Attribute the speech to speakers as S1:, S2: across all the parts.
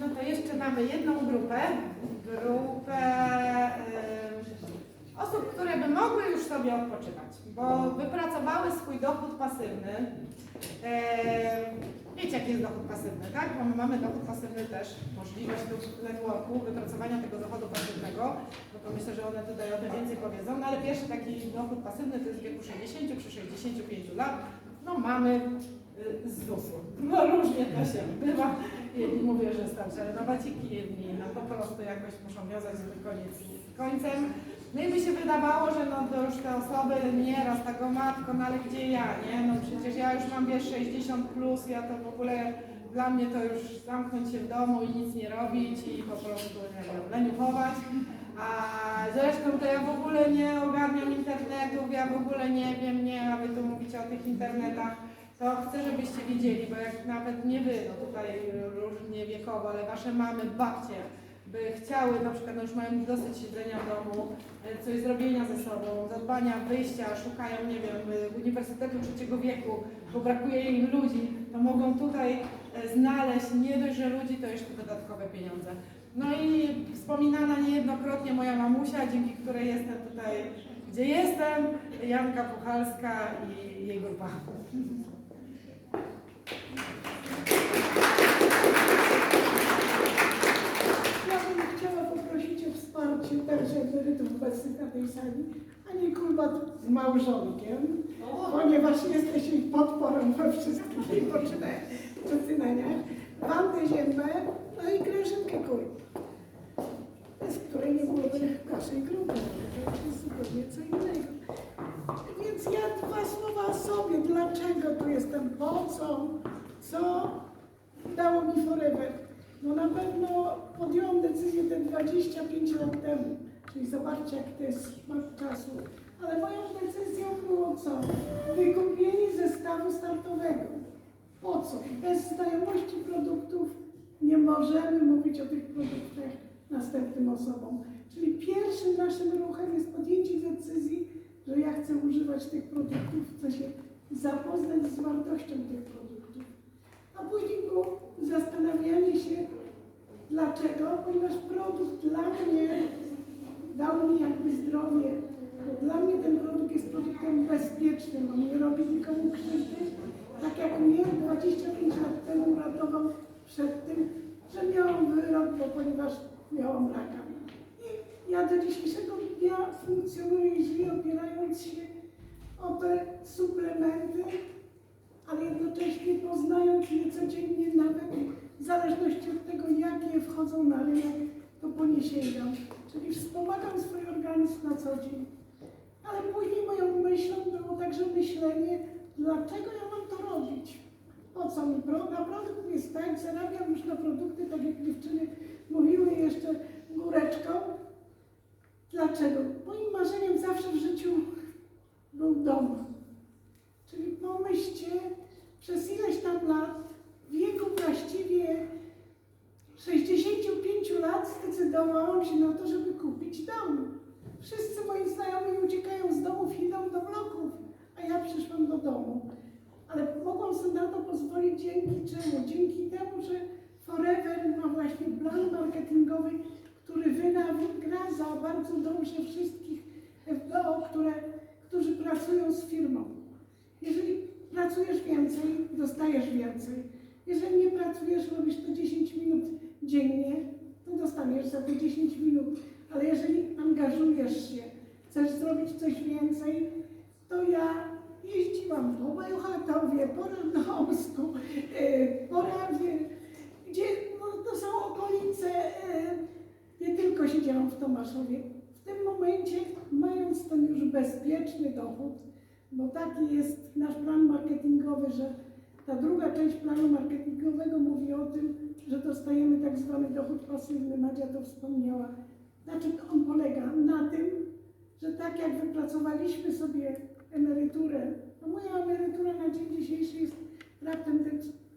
S1: No to jeszcze mamy jedną grupę, grupę e, osób, które by mogły już sobie odpoczywać, bo wypracowały swój dochód pasywny. E, wiecie, jaki jest dochód pasywny, tak? Bo my mamy dochód pasywny też, możliwość networku, wypracowania tego dochodu pasywnego, no to myślę, że one tutaj o tym więcej powiedzą, no ale pierwszy taki dochód pasywny to jest w wieku 60 przy 65 lat, no mamy y, z ZUS-u. No różnie to się bywa. Jedni mówią, że starczy renowaciki, jedni no po prostu jakoś muszą wiązać koniec z końcem. No i mi się wydawało, że no to już te osoby nieraz taką matko, no ale gdzie ja, nie? No przecież ja już mam wiesz 60 plus, ja to w ogóle dla mnie to już zamknąć się w domu i nic nie robić i po prostu nie wiem, leniuchować. A zresztą to ja w ogóle nie ogarniam internetów, ja w ogóle nie wiem, nie, a wy tu mówicie o tych internetach to chcę, żebyście wiedzieli, bo jak nawet nie wy, no tutaj różnie wiekowo, ale wasze mamy, babcie, by chciały, na przykład no już mają dosyć siedzenia w domu, e, coś zrobienia ze sobą, zadbania, wyjścia, szukają, nie wiem, e, Uniwersytetu Trzeciego Wieku, bo brakuje im ludzi, to mogą tutaj e, znaleźć nie dość, że ludzi, to jeszcze dodatkowe pieniądze. No i wspominana niejednokrotnie moja mamusia, dzięki której jestem tutaj, gdzie jestem, Janka Puchalska i jej grupa.
S2: Ja bym chciała poprosić o wsparcie także emerytów obecnych na tej sali, a nie kulbat z małżonkiem, ponieważ jesteś jej podporą we wszystkich jej poczynaniach. Wandę Ziębę, no i Grażynkę Kur, bez której nie byłoby naszej grupy, to jest zupełnie co innego. Więc ja dwa słowa o sobie, dlaczego tu jestem, po co, co dało mi forever. No na pewno podjęłam decyzję te 25 lat temu, czyli zobaczcie jak to jest szmat czasu. Ale moją decyzją było co? Wykupienie zestawu startowego. Po co? Bez znajomości produktów nie możemy mówić o tych produktach następnym osobom. Czyli pierwszym naszym ruchem jest podjęcie decyzji, że ja chcę używać tych produktów, chcę się zapoznać z wartością tych produktów. A później było zastanawianie się, dlaczego, ponieważ produkt dla mnie dał mi jakby zdrowie. Dla mnie ten produkt jest produktem bezpiecznym, on nie robi nikomu krzywdy. Tak jak mnie 25 lat temu uratował przed tym, że miałam wyrok, bo ponieważ miałam raka. I ja do dzisiejszego dnia funkcjonuję i opierając się o te suplementy, ale jednocześnie poznając je codziennie nawet w zależności od tego, jakie wchodzą na rynek, to po. Czyli wspomagam swój organizm na co dzień. Ale później moją myślą było także myślenie, dlaczego ja mam to robić? Po co mi pro? Na produkt jest tak, zarabiam już na produkty, tak jak dziewczyny mówiły jeszcze góreczką. Dlaczego? Moim marzeniem zawsze w życiu był dom. Czyli pomyślcie, przez ileś tam lat, w wieku właściwie 65 lat zdecydowałam się na to, żeby kupić dom. Wszyscy moi znajomi uciekają z domów, idą do bloków, a ja przyszłam do domu. Ale mogłam sobie na to pozwolić dzięki czemu? Dzięki temu, że Forever ma właśnie plan marketingowy, który wynagradza bardzo dobrze wszystkich FBO, które, którzy pracują z firmą. Jeżeli pracujesz więcej, dostajesz więcej. Jeżeli nie pracujesz, robisz to 10 minut dziennie, to dostaniesz za te 10 minut. Ale jeżeli angażujesz się, chcesz zrobić coś więcej, to ja jeździłam po Bełchatowie, po Radomsku, yy, po Rawie, gdzie no, to są okolice, yy, nie tylko siedziałam w Tomaszowie. W tym momencie, mając ten już bezpieczny dochód, bo taki jest nasz plan marketingowy, że ta druga część planu marketingowego mówi o tym, że dostajemy tak zwany dochód pasywny, Madzia to wspomniała. Na czym on polega? Na tym, że tak jak wypracowaliśmy sobie emeryturę, no moja emerytura na dzień dzisiejszy jest raptem te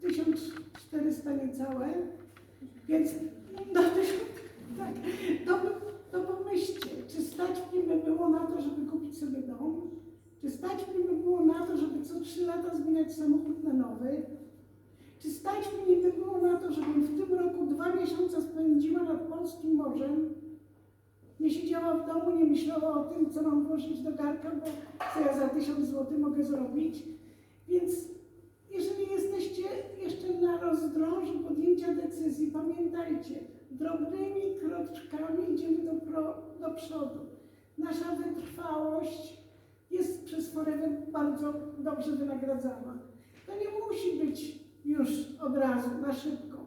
S2: 1400 niecałe, więc no, to, tak, to, to pomyślcie, czy stać mnie by było na to, żeby kupić sobie dom, czy stać mnie by było na to, żeby co trzy lata zmieniać samochód na nowy? Czy stać mnie by było na to, żebym w tym roku dwa spędziła nad polskim morzem, nie siedziała w domu, nie myślała o tym, co mam włożyć do garka, bo co ja za tysiąc złotych mogę zrobić. Więc jeżeli jesteście jeszcze na rozdrożu podjęcia decyzji, pamiętajcie, drobnymi kroczkami idziemy do, pro, do przodu. Nasza wytrwałość jest przez Forever bardzo dobrze wynagradzana. To nie musi być już od razu, na szybko.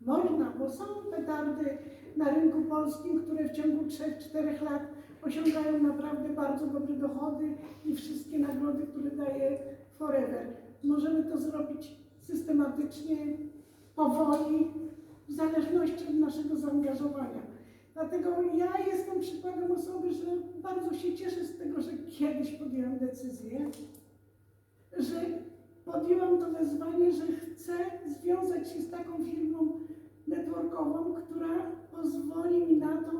S2: Można, bo są petardy na rynku polskim, które w ciągu 3-4 lat osiągają naprawdę bardzo dobre dochody i wszystkie nagrody, które daje Forever. Możemy to zrobić systematycznie, powoli, w zależności od naszego zaangażowania. Dlatego ja jestem przykładem osoby, że bardzo się cieszę z tego, że kiedyś podjęłam decyzję, że podjęłam to wezwanie, że chcę związać się z taką firmą networkową, która pozwoli mi na to,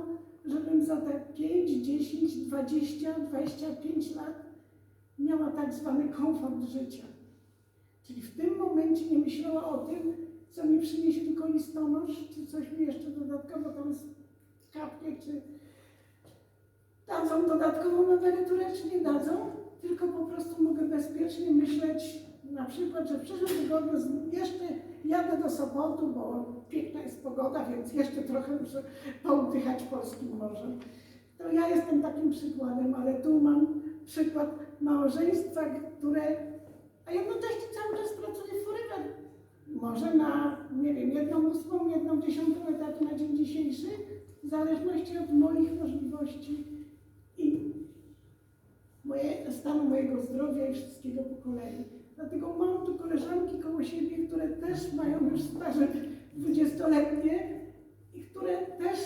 S2: żebym za te 5, 10, 20, 25 lat miała tak zwany komfort życia. Czyli w tym momencie nie myślała o tym, co mi przyniesie tylko listonosz, czy coś mi jeszcze dodatkowo tam kapnie, czy dadzą dodatkową emeryturę, czy nie dadzą, tylko po prostu mogę bezpiecznie myśleć, na przykład, że w przyszłym tygodniu jeszcze jadę do Sopotu, bo piękna jest pogoda, więc jeszcze trochę muszę poudychać polskim morzem. To ja jestem takim przykładem, ale tu mam przykład małżeństwa, które, a jednocześnie cały czas pracuje Forever. Może na, nie wiem, jedną ósmą, jedną dziesiątą etatu na dzień dzisiejszy, w zależności od moich możliwości i moje, stanu mojego zdrowia i wszystkiego po kolei. Dlatego mam tu koleżanki koło siebie, które też mają już staże dwudziestoletnie i które też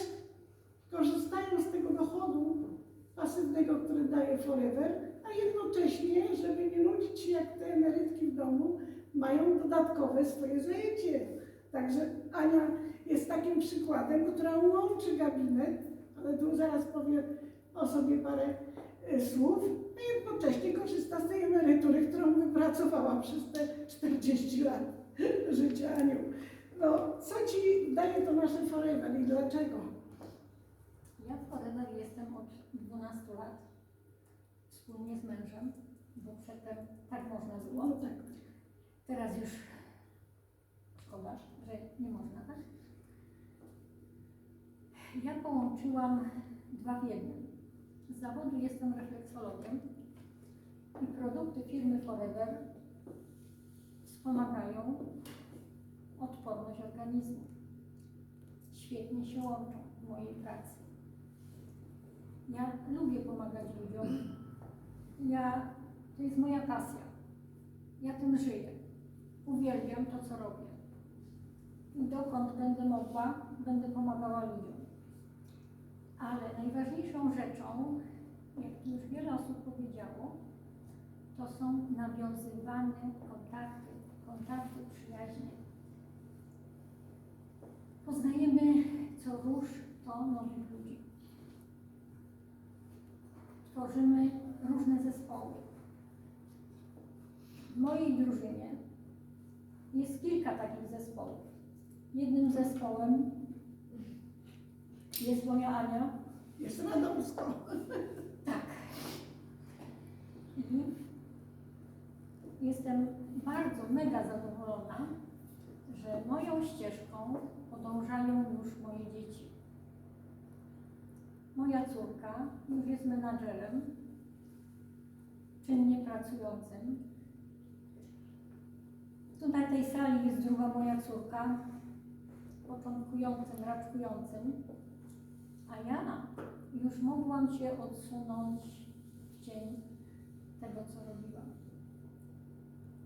S2: korzystają z tego dochodu pasywnego, który daje Forever, a jednocześnie, żeby nie nudzić się jak te emerytki w domu, mają dodatkowe swoje zajęcie. Także Ania jest takim przykładem, która łączy gabinet, ale tu zaraz powiem o sobie parę słów, a jednocześnie korzysta z tej emerytury, którą wypracowała przez te 40 lat życia Aniu. No, co Ci daje to nasze Forever i dlaczego?
S3: Ja w Forever jestem od 12 lat, wspólnie z mężem, bo przedtem tak można było.
S2: No tak.
S3: Teraz już szkoda, że nie można, tak? Ja połączyłam dwa w jednym. Zawodu jestem refleksologiem i produkty firmy Forever wspomagają odporność organizmu. Świetnie się łączą w mojej pracy. Ja lubię pomagać ludziom. Ja, to jest moja pasja. Ja tym żyję. Uwielbiam to, co robię. I dokąd będę mogła, będę pomagała ludziom. Ale najważniejszą rzeczą, jak już wiele osób powiedziało, to są nawiązywane kontakty, kontakty przyjaźnie. Poznajemy co róż to nowych ludzi. Tworzymy różne zespoły. W mojej drużynie jest kilka takich zespołów. Jednym zespołem jest moja Ania.
S2: Jest Radomsko.
S3: Tak. I jestem bardzo, mega zadowolona, że moją ścieżką podążają już moje dzieci. Moja córka już jest menadżerem, czynnie pracującym. Tu na tej sali jest druga moja córka, początkującym, raczkującym, a ja już mogłam się odsunąć w cień tego, co robiłam.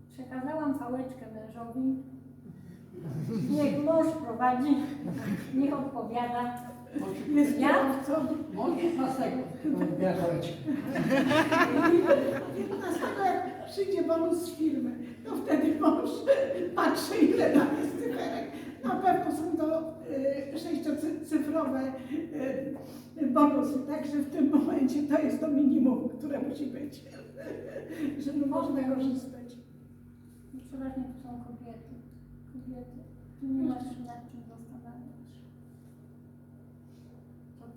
S3: Przekazałam pałeczkę mężowi. Niech mąż prowadzi, niech odpowiada.
S2: Jest
S3: Ja?
S4: Może 15 wjechać.
S2: 15 jak przyjdzie bonus z firmy, to wtedy mąż patrzy ile tam jest cyferek. Na pewno są to sześciocyfrowe y, bonusy, także w tym momencie to jest to minimum, które musi być, żeby można korzystać.
S3: Przeważnie to są kobiety. Kobiety. Nie masz nad czym zastanawiać.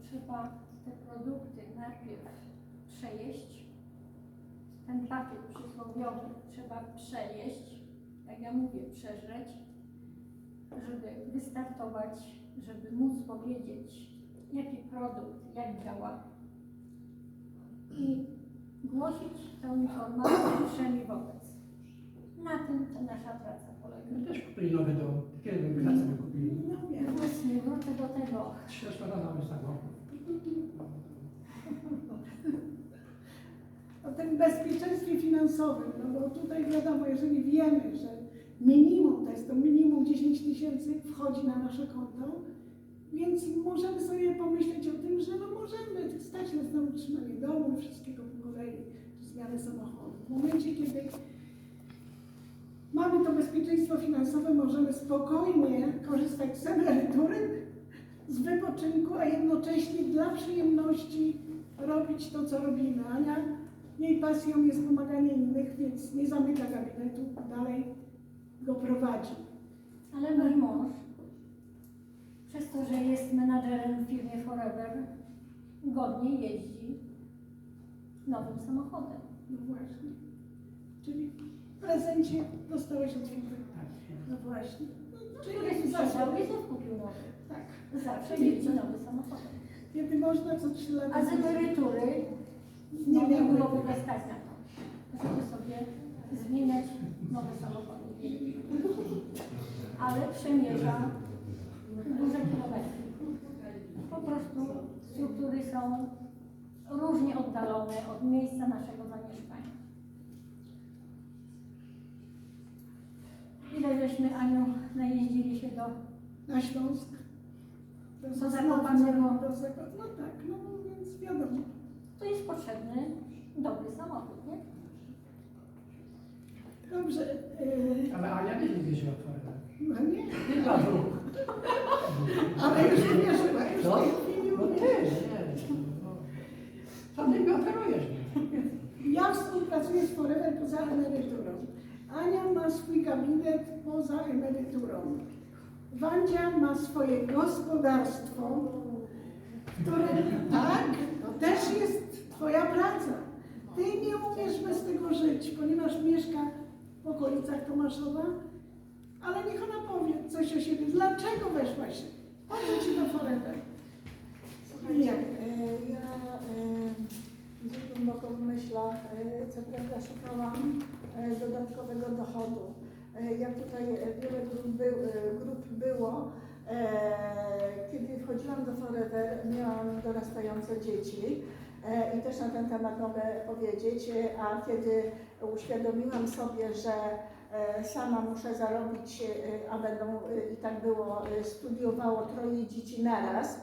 S3: trzeba te produkty najpierw przejeść. Ten papier przysłowiowy trzeba przejeść, jak ja mówię, przeżreć, żeby wystartować, żeby móc powiedzieć, jaki produkt, jak działa i głosić tę informację wszemi wobec. Na tym ta nasza praca polega.
S4: My też kupili nowy dom. Kiedy my pracę kupili?
S2: No wiem.
S3: Właśnie, wrócę do tego.
S4: Trzy lata nowy samochód.
S2: O tym bezpieczeństwie finansowym, no bo tutaj wiadomo, jeżeli wiemy, że minimum, to jest to minimum 10 tysięcy wchodzi na nasze konto, więc możemy sobie pomyśleć o tym, że no możemy stać nas na utrzymanie domu, wszystkiego po kolei, zmianę samochodu. W momencie, kiedy mamy to bezpieczeństwo finansowe, możemy spokojnie korzystać z emerytury, z wypoczynku, a jednocześnie dla przyjemności robić to, co robimy. Ania, jej pasją jest pomaganie innych, więc nie zamyka gabinetu, dalej go prowadzi.
S3: Ale mój mąż, przez to, że jest menadżerem w firmie Forever, godnie jeździ nowym samochodem.
S2: No właśnie. Czyli w prezencie dostałeś od firmy. No właśnie. No,
S3: Który
S2: czyli zawsze,
S3: znów kupił nowy.
S2: tak.
S3: Zawsze jeździ nowym samochodem.
S2: Kiedy można, co trzy lata.
S3: A z emerytury
S2: Nie
S3: nie, było w ogóle stać na to, żeby sobie zmieniać nowe samochody. Ale przemierza duże kilometry. Po prostu struktury są różnie oddalone od miejsca naszego zamieszkania. Ile żeśmy, Aniu, najeździli się do...
S2: Na Śląsk.
S3: Do Zakopanego.
S2: Do Zako- No tak, no więc wiadomo.
S3: To jest potrzebny dobry samochód, nie?
S2: Dobrze. Yy,
S4: Ale Ania nie jeździła otworem.
S2: no nie,
S4: Nie dla dróg.
S2: ale już już
S4: No,
S2: w tej chwili
S4: no ty, nie. no. Co ty mi oferujesz?
S2: Ja współpracuję z Forever poza emeryturą. Ania ma swój gabinet poza emeryturą. Wandzia ma swoje gospodarstwo, które tak, to też jest Twoja praca. Ty nie umiesz bez tego żyć, ponieważ mieszka w okolicach Tomaszowa, ale niech ona powie coś o siebie. Dlaczego weszłaś? Po co Ci do Forever?
S5: Słuchajcie, e, ja e, głęboko w myślach, e, co prawda szukałam e, dodatkowego dochodu. E, Jak tutaj wiele grup, był, grup było, e, kiedy wchodziłam do Forever, miałam dorastające dzieci e, i też na ten temat mogę powiedzieć, a kiedy uświadomiłam sobie, że e, sama muszę zarobić, e, a będą, e, i tak było, studiowało troje dzieci naraz,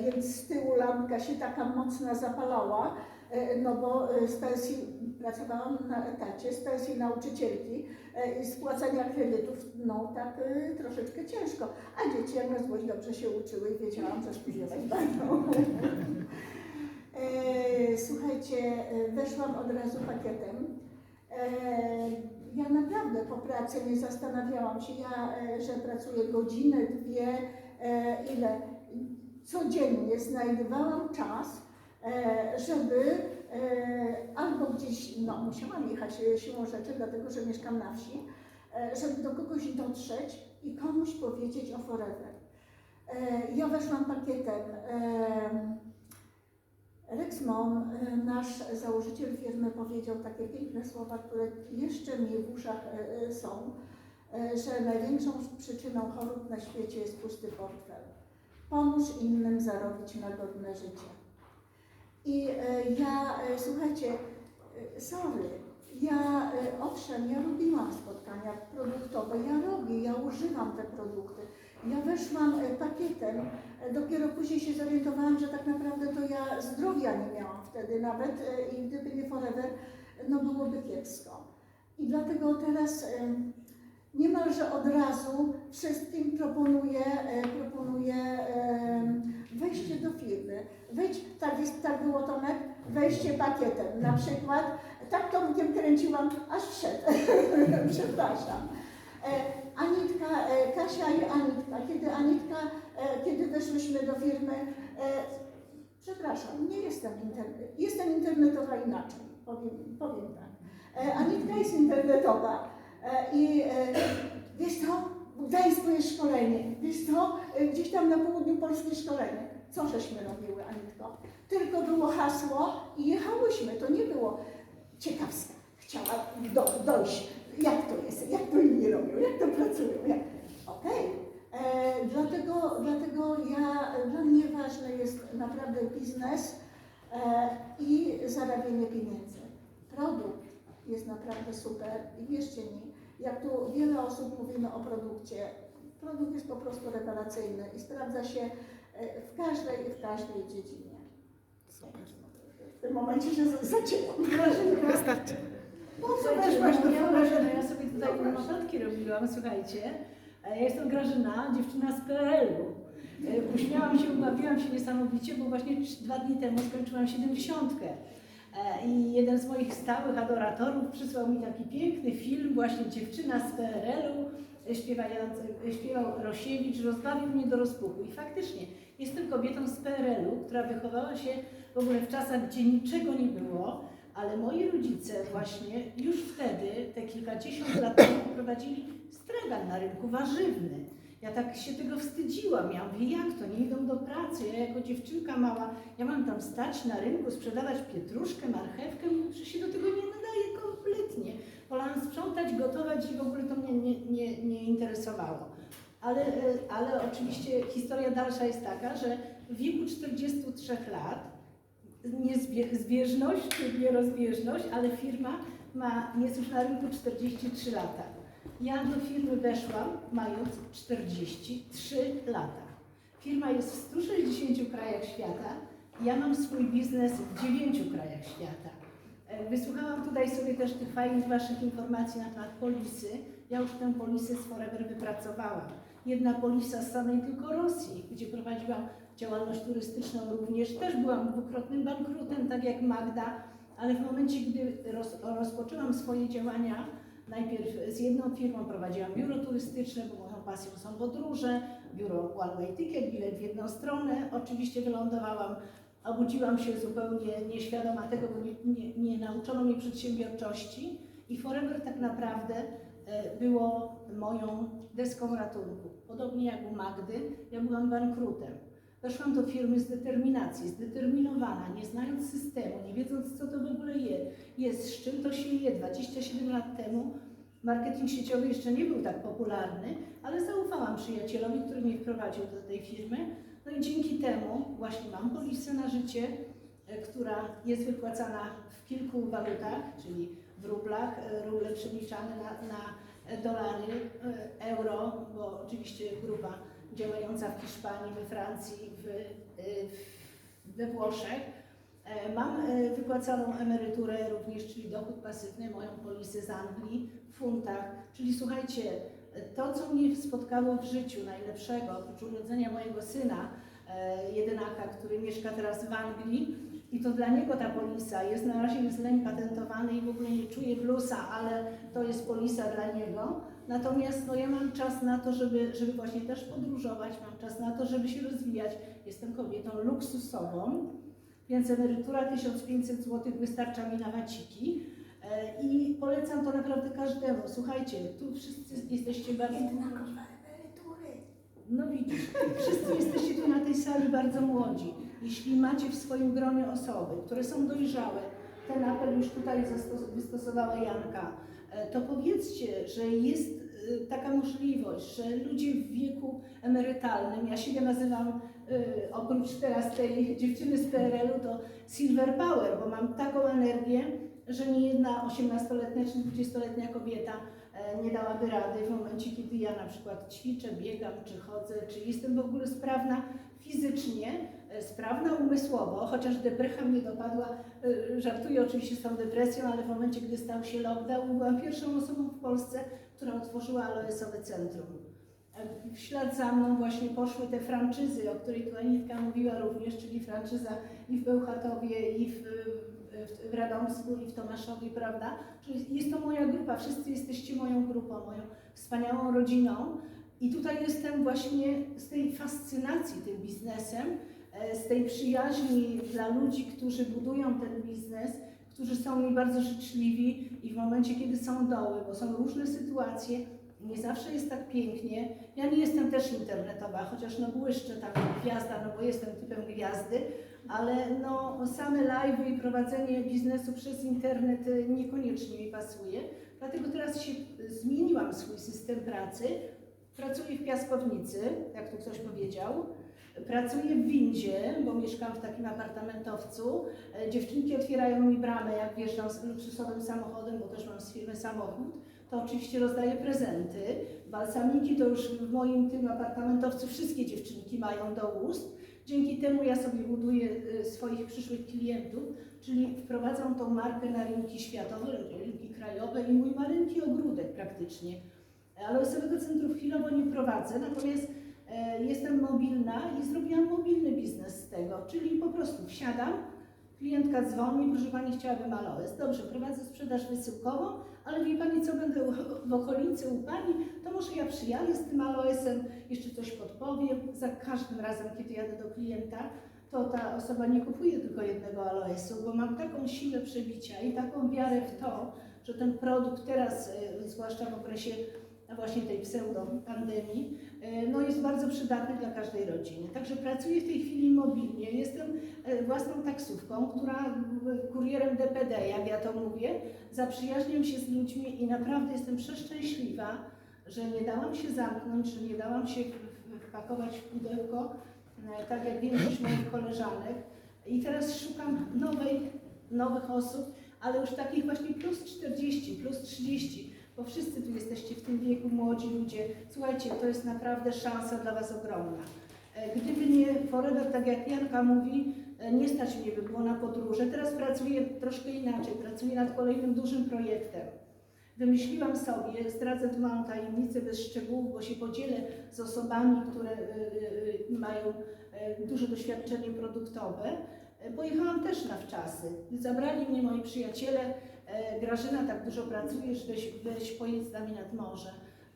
S5: więc z tyłu lampka się taka mocna zapalała, no bo z pensji pracowałam na etacie, z pensji nauczycielki i spłacania kredytów, no tak troszeczkę ciężko. A dzieci jak na złość dobrze się uczyły i wiedziałam, że studiować będą. Słuchajcie, weszłam od razu pakietem. E, Ja naprawdę po pracy nie zastanawiałam się, ja, e, że pracuję godzinę, dwie, e, ile codziennie znajdowałam czas, żeby albo gdzieś, no musiałam jechać siłą rzeczy, dlatego że mieszkam na wsi, żeby do kogoś dotrzeć i komuś powiedzieć o Forever. Ja weszłam pakietem. Rexmon, e, nasz założyciel firmy, powiedział takie piękne słowa, które jeszcze mi w uszach e, e, są, że największą przyczyną chorób na świecie jest pusty portfel pomóż innym zarobić na godne życie. I ja, słuchajcie, sorry, ja e, owszem, ja robiłam spotkania produktowe, ja robię, ja używam te produkty. Ja weszłam e, pakietem, e, dopiero później się zorientowałam, że tak naprawdę to ja zdrowia nie miałam wtedy nawet i gdyby nie Forever, no byłoby kiepsko. I dlatego teraz em, niemalże od razu wszystkim proponuję, proponuję wejście do firmy. Wejdź, tak, jest, tak było Tomek, wejście pakietem na przykład. Tak Tomkiem kręciłam, aż wszedł. Przepraszam. E, Anitka, e, Kasia i Anitka, kiedy Anitka, e, kiedy weszłyśmy do firmy, Przepraszam, nie jestem internet. Jestem internetowa inaczej, powiem, powiem tak. Anitka jest internetowa i wiesz co, w Gdańsku jest szkolenie, wiesz co, gdzieś tam na południu Polski szkolenie. Co żeśmy robiły, Anitko? Tylko było hasło i jechałyśmy, to nie było ciekawska. Chciała do, dojść, jak to jest, jak to inni robią, jak to pracują. Jak... Okej, E, dlatego, dlatego ja, dla mnie ważny jest naprawdę biznes e, i zarabianie pieniędzy. Produkt jest naprawdę super i wierzcie mi, jak tu wiele osób mówimy o produkcie, produkt jest po prostu rewelacyjny i sprawdza się e, w każdej, w każdej dziedzinie. W tym momencie się zacięłam.
S1: Wystarczy.
S5: Po co weszłaś do
S4: no, ja,
S5: forum?
S4: Grażyna, ja sobie tutaj
S5: No
S4: notatki robiłam, słuchajcie. E, Ja jestem Grażyna, dziewczyna z PRL-u. E, Uśmiałam się, ubawiłam się niesamowicie, bo właśnie dwa dni temu skończyłam siedemdziesiątkę. E, I jeden z moich stałych adoratorów przysłał mi taki piękny film, właśnie dziewczyna z PRL-u, śpiewał Rosiewicz, rozbawił mnie do rozpuchu. I faktycznie, jestem kobietą z PRL-u, która wychowała się w ogóle w czasach, gdzie niczego nie było, ale moi rodzice właśnie już wtedy, te kilkadziesiąt lat temu, prowadzili stragan na rynku warzywny. Ja tak się tego wstydziłam. Ja mówię, jak to, nie idą do pracy. Ja jako dziewczynka mała, ja mam tam stać na rynku, sprzedawać pietruszkę, marchewkę, że się do tego nie nadaje kompletnie. Wolałam sprzątać, gotować i w ogóle to mnie nie, nie, nie interesowało. Ale, e, ale oczywiście historia dalsza jest taka, że w wieku 43 lat nie zbie- zbieżność, nie rozbieżność, ale firma ma, jest już na rynku 43 lata. Ja do firmy weszłam mając 43 lata. Firma jest w 160 krajach świata. Ja mam swój biznes w 9 krajach świata. E, Wysłuchałam tutaj sobie też tych fajnych Waszych informacji na temat polisy. Ja już tę polisę z Forever wypracowałam. Jedna polisa z samej tylko Rosji, gdzie prowadziłam działalność turystyczną również. Też byłam dwukrotnym bankrutem, tak jak Magda, ale w momencie, gdy roz, rozpoczęłam swoje działania, najpierw z jedną firmą prowadziłam biuro turystyczne, bo moją pasją są podróże, biuro One Way Ticket, bilet w jedną stronę. Oczywiście wylądowałam, obudziłam się zupełnie nieświadoma tego, bo nie, nie, nie nauczono mnie przedsiębiorczości i Forever tak naprawdę e, było moją deską ratunku. Podobnie jak u Magdy, ja byłam bankrutem. Weszłam do firmy z determinacji, zdeterminowana, nie znając systemu, nie wiedząc co to w ogóle je, jest, z czym to się je. 27 lat temu marketing sieciowy jeszcze nie był tak popularny, ale zaufałam przyjacielowi, który mnie wprowadził do tej firmy. No i dzięki temu właśnie mam polisę na życie, e, która jest wypłacana w kilku walutach, czyli w rublach, e, ruble przeliczane na, na dolary, e, euro, bo oczywiście grupa działająca w Hiszpanii, we Francji, w, y, we Włoszech. E, Mam e, wypłacaną emeryturę również, czyli dochód pasywny, moją polisę z Anglii w funtach. Czyli słuchajcie, to co mnie spotkało w życiu najlepszego, oprócz urodzenia mojego syna, e, jedynaka, który mieszka teraz w Anglii, i to dla niego ta polisa jest, na razie jest leń patentowany i w ogóle nie czuje plusa, ale to jest polisa dla niego. Natomiast no, ja mam czas na to, żeby, żeby właśnie też podróżować, mam czas na to, żeby się rozwijać. Jestem kobietą luksusową, więc emerytura 1500 zł wystarcza mi na waciki. E, I polecam to naprawdę każdemu. Słuchajcie, tu wszyscy jesteście bardzo...
S5: Jednakowe emerytury.
S4: No widzisz, wszyscy jesteście tu na tej sali bardzo młodzi. Jeśli macie w swoim gronie osoby, które są dojrzałe, ten apel już tutaj wystosowała Janka, to powiedzcie, że jest e, taka możliwość, że ludzie w wieku emerytalnym, ja siebie nazywam e, oprócz teraz tej dziewczyny z PRL-u, to Silver Power, bo mam taką energię, że nie jedna 18-letnia czy 20-letnia kobieta e, nie dałaby rady w momencie, kiedy ja na przykład ćwiczę, biegam, czy chodzę, czy jestem w ogóle sprawna fizycznie, e, sprawna umysłowo, chociaż deprecha mnie dopadła, e, żartuję oczywiście z tą depresją, ale w momencie, gdy stał się lockdown, byłam pierwszą osobą w Polsce, która otworzyła aloesowe centrum. E, W ślad za mną właśnie poszły te franczyzy, o której tu Anitka mówiła również, czyli franczyza i w Bełchatowie, i w, w, Radomsku, i w Tomaszowie, prawda? Czyli jest to moja grupa, wszyscy jesteście moją grupą, moją wspaniałą rodziną. I tutaj jestem właśnie z tej fascynacji tym biznesem, e, z tej przyjaźni dla ludzi, którzy budują ten biznes, którzy są mi bardzo życzliwi i w momencie, kiedy są doły, bo są różne sytuacje, nie zawsze jest tak pięknie. Ja nie jestem też internetowa, chociaż no błyszczę tam gwiazda, no bo jestem typem gwiazdy, ale no same live'y i prowadzenie biznesu przez internet y, niekoniecznie mi pasuje. Dlatego teraz się y, zmieniłam swój system pracy. Pracuję w piaskownicy, jak tu ktoś powiedział. Pracuję w windzie, bo mieszkam w takim apartamentowcu. E, Dziewczynki otwierają mi bramę, jak wjeżdżam z luksusowym samochodem, bo też mam z firmy samochód. To oczywiście rozdaję prezenty. Balsamiki to już w moim tym apartamentowcu wszystkie dziewczynki mają do ust. Dzięki temu ja sobie buduję y, swoich przyszłych klientów, czyli wprowadzam tą markę na rynki światowe, rynki krajowe i mój maleńki ogródek praktycznie. Ale samego centrum chwilowo nie prowadzę, natomiast e, jestem mobilna i zrobiłam mobilny biznes z tego, czyli po prostu wsiadam, klientka dzwoni, proszę Pani chciałabym aloes. Dobrze, prowadzę sprzedaż wysyłkową, ale wie Pani co, będę w okolicy u Pani, to może ja przyjadę z tym aloesem, jeszcze coś podpowiem. Za każdym razem, kiedy jadę do klienta, to ta osoba nie kupuje tylko jednego aloesu, bo mam taką siłę przebicia i taką wiarę w to, że ten produkt teraz, e, zwłaszcza w okresie właśnie tej pseudo-pandemii, e, no jest bardzo przydatny dla każdej rodziny. Także pracuję w tej chwili mobilnie. Jestem e, własną taksówką, która kurierem DPD, jak ja to mówię, zaprzyjaźniam się z ludźmi i naprawdę jestem przeszczęśliwa, że nie dałam się zamknąć, że nie dałam się wpakować w pudełko, e, tak jak większość moich koleżanek. I teraz szukam nowej, nowych osób, ale już takich właśnie plus 40, plus 30, bo wszyscy tu jesteście w tym wieku, młodzi ludzie. Słuchajcie, to jest naprawdę szansa dla Was ogromna. E, Gdyby nie Forever, tak jak Janka mówi, e, nie stać mnie by było na podróże. Teraz pracuję troszkę inaczej, pracuję nad kolejnym dużym projektem. Wymyśliłam sobie, zdradzę tu małą tajemnicę bez szczegółów, bo się podzielę z osobami, które y, mają duże doświadczenie produktowe. E, Pojechałam też na wczasy. Zabrali mnie moi przyjaciele, e, Grażyna, tak dużo pracujesz, weź, weź pojedź z nami nad morze.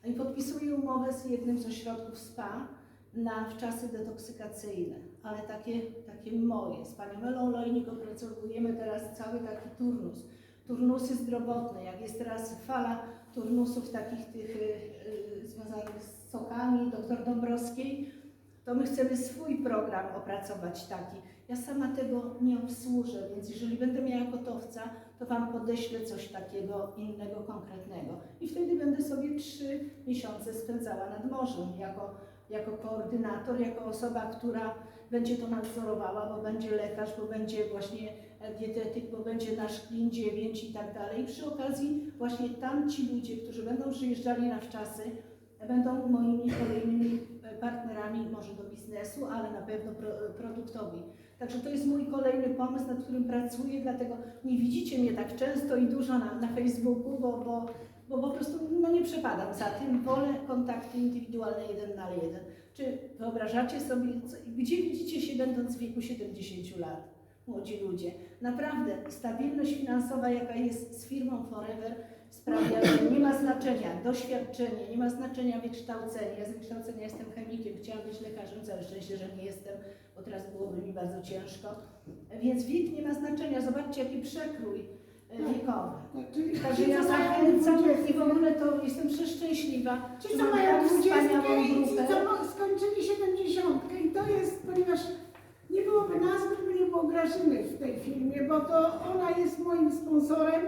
S4: I podpisuję umowę z jednym z ośrodków SPA na wczasy detoksykacyjne, ale takie, takie moje. Z panią Elą Lojnik opracowujemy teraz cały taki turnus. Turnusy zdrowotne, jak jest teraz fala turnusów takich tych y, y, związanych z sokami, doktor Dąbrowskiej, to my chcemy swój program opracować taki. Ja sama tego nie obsłużę, więc jeżeli będę miała gotowca, to Wam podeślę coś takiego innego, konkretnego. I wtedy będę sobie trzy miesiące spędzała nad morzem jako, jako koordynator, jako osoba, która będzie to nadzorowała, bo będzie lekarz, bo będzie właśnie dietetyk, bo będzie nasz klin 9 i tak dalej. Przy okazji właśnie tam ci ludzie, którzy będą przyjeżdżali na wczasy, będą moimi kolejnymi partnerami, może do biznesu, ale na pewno pro, produktowi. Także to jest mój kolejny pomysł, nad którym pracuję, dlatego nie widzicie mnie tak często i dużo na, na Facebooku, bo, bo, bo po prostu no, nie przepadam za tym. Wolę kontakty indywidualne jeden na jeden. Czy wyobrażacie sobie, co, gdzie widzicie się będąc w wieku 70 lat? Młodzi ludzie. Naprawdę stabilność finansowa, jaka jest z firmą Forever, sprawia, że nie ma znaczenia doświadczenie, nie ma znaczenia wykształcenie. Ja z wykształcenia jestem chemikiem, chciałam być lekarzem, całe szczęście, że nie jestem, bo teraz byłoby mi bardzo ciężko. Więc wiek nie ma znaczenia. Zobaczcie, jaki przekrój e, wiekowy.
S2: Tak,
S4: Także ja zachęcam i w ogóle to jestem przeszczęśliwa,
S2: Ci, co mają
S4: tak wspaniałą
S2: ci,
S4: grupę.
S2: co skończyli siedemdziesiątkę i to jest, ponieważ nie byłoby nas, gdyby nie było Grażyny w tej filmie, bo to ona jest moim sponsorem